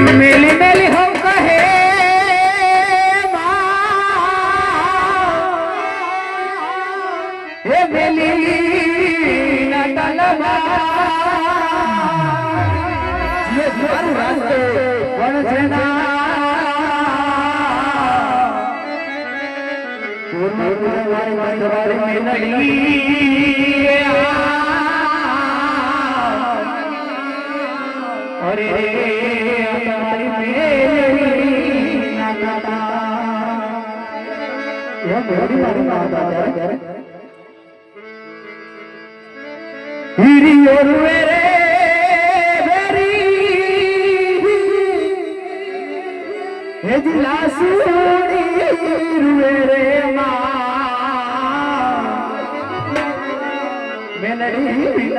મેલી મેલી હમ કહે હે મેલી ના તલમાં મારી મારી મેલડી અરે આ તમારી મેલડી ના ગાતા એ મેલડી મારી માતા ત્યારે હીરી ઓરવે રે વેરી હેજલા સુડી રૂવે રે માં મેલડી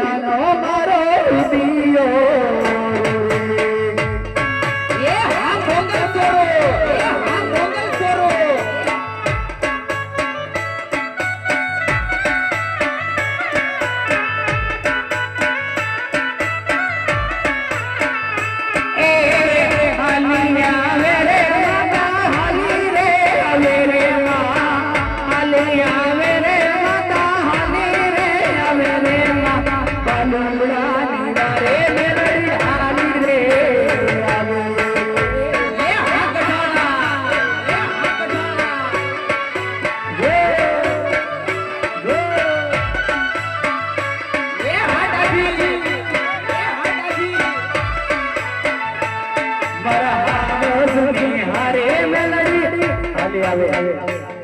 મારા હારો સુખી હારે મેલડી હાલી આવે આવે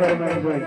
চেয়ারম্যান জয়